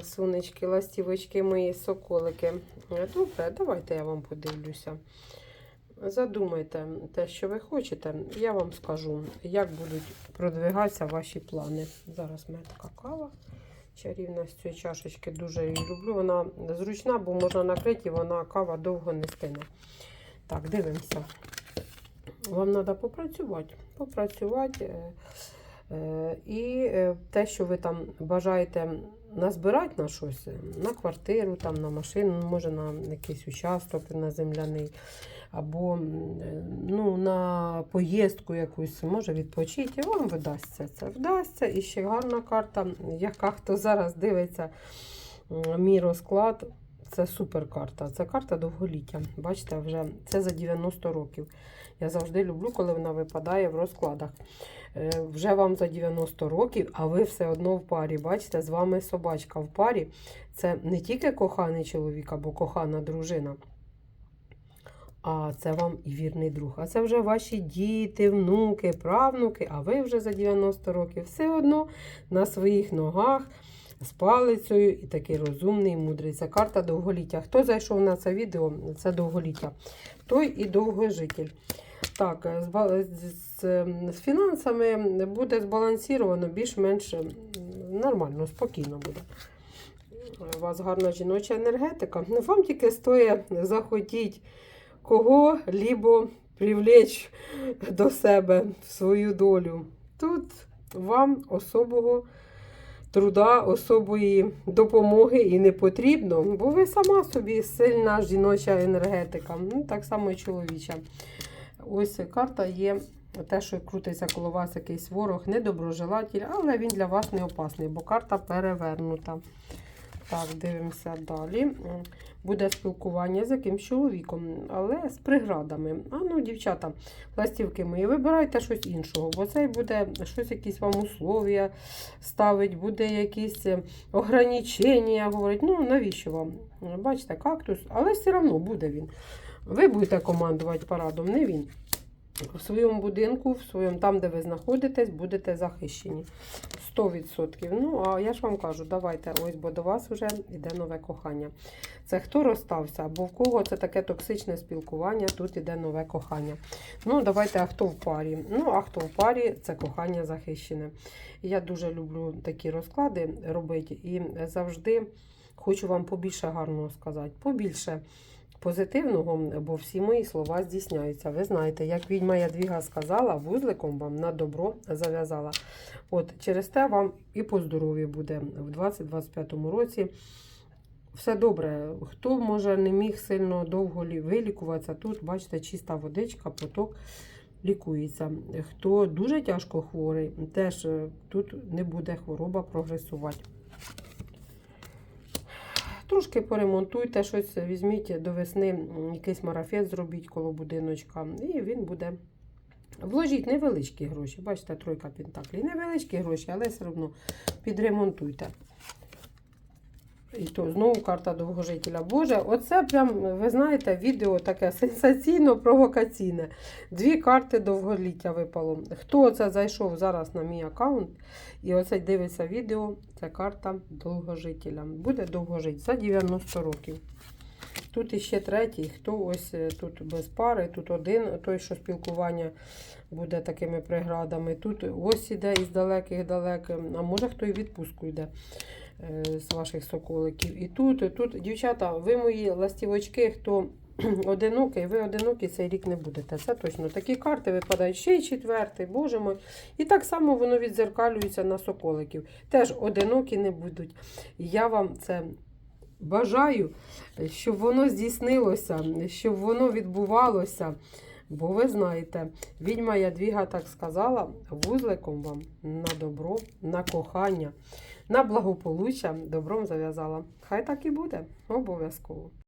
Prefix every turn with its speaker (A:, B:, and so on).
A: Сонечки, ластівочки мої, соколики. Е, Добре, давайте я вам подивлюся. Задумайте те, що ви хочете. Я вам скажу, як будуть продвигатися ваші плани. Зараз в мене така кава. Чарівна з цієї чашечки дуже її люблю. Вона зручна, бо можна накрити, вона кава довго не стине. Так, дивимося. Вам треба попрацювати. Попрацювати. Е, І е, те, що ви там бажаєте назбирати на щось, на квартиру, там, на машину, може на якийсь участок на земляний, або е, ну, на поїздку якусь, може відпочити, і вам вдасться це. Вдасться. І ще гарна карта, яка хто зараз дивиться мій розклад. Це суперкарта. Це карта довголіття. Бачите, вже це за 90 років. Я завжди люблю, коли вона випадає в розкладах. Е, Вже вам за 90 років, а ви все одно в парі. Бачите, з вами собачка в парі. Це не тільки коханий чоловік або кохана дружина. А це вам і вірний друг. А це вже ваші діти, внуки, правнуки, а ви вже за 90 років все одно на своїх ногах з палицею і такий розумний, мудрий. Це карта довголіття. Хто зайшов на це відео, це довголіття. Той і довгожитель. Так, з, з, з, фінансами буде збалансовано, більш-менш нормально, спокійно буде. У вас гарна жіноча енергетика. Ну, Вам тільки стоїть захотіть кого-либо привлечь до себе в свою долю. Тут вам особого труда, особої допомоги і не потрібно, бо ви сама собі сильна жіноча енергетика. Ну, так само і чоловіча. Ось карта є. Те, що крутиться коло вас якийсь ворог, недоброжелатель, але він для вас не опасний, бо карта перевернута. Так, дивимося далі. Буде спілкування з якимсь чоловіком, але з приградами. А ну, дівчата, ластівки мої, вибирайте щось іншого, бо цей буде щось, якісь вам условия ставить, буде якісь е, ограничення, говорить. Ну, навіщо вам? Бачите, кактус, але все одно буде він. Ви будете командувати парадом, не він. В своєму будинку, в своєму, там, де ви знаходитесь, будете захищені. 100%. Ну, а я ж вам кажу, давайте, ось, бо до вас вже йде нове кохання. Це хто розстався, або в кого це таке токсичне спілкування, тут іде нове кохання. Ну, давайте, а хто в парі? Ну, а хто в парі, це кохання захищене. Я дуже люблю такі розклади робити і завжди хочу вам побільше гарного сказати. Побільше позитивного, бо всі мої слова здійсняються. Ви знаєте, як відьма Ядвіга сказала, вузликом вам на добро зав'язала. От через те вам і по здоров'ю буде в 2025 році. Все добре. Хто може не міг сильно довго лі- вилікуватися, тут, бачите, чиста водичка, поток лікується. Хто дуже тяжко хворий, теж е, тут не буде хвороба прогресувати. Трошки поремонтуйте щось, візьміть до весни якийсь марафет, зробіть коло будиночка, і він буде. Вложіть невеличкі гроші. Бачите, тройка пентаклі. Невеличкі гроші, але все одно підремонтуйте. І то знову карта довгожителя. Боже, оце прям, ви знаєте, відео таке сенсаційно-провокаційне. Дві карти довголіття випало. Хто це зайшов зараз на мій аккаунт і оце дивиться відео, це карта довгожителя. Буде довгожити за 90 років. Тут іще третій, хто ось е, тут без пари, тут один, той, що спілкування буде такими преградами. Тут ось іде із далеких далек, а може хто і відпустку йде з ваших соколиків. І тут, і тут, дівчата, ви мої ластівочки, хто одинокий, ви одинокі цей рік не будете. Це точно. Такі карти випадають ще й четвертий, боже мой. І так само воно відзеркалюється на соколиків. Теж одинокі не будуть. Я вам це бажаю, щоб воно здійснилося, щоб воно відбувалося. Бо ви знаєте, відьма Ядвіга так сказала, вузликом вам на добро, на кохання, на благополуччя добром зав'язала. Хай так і буде, обов'язково.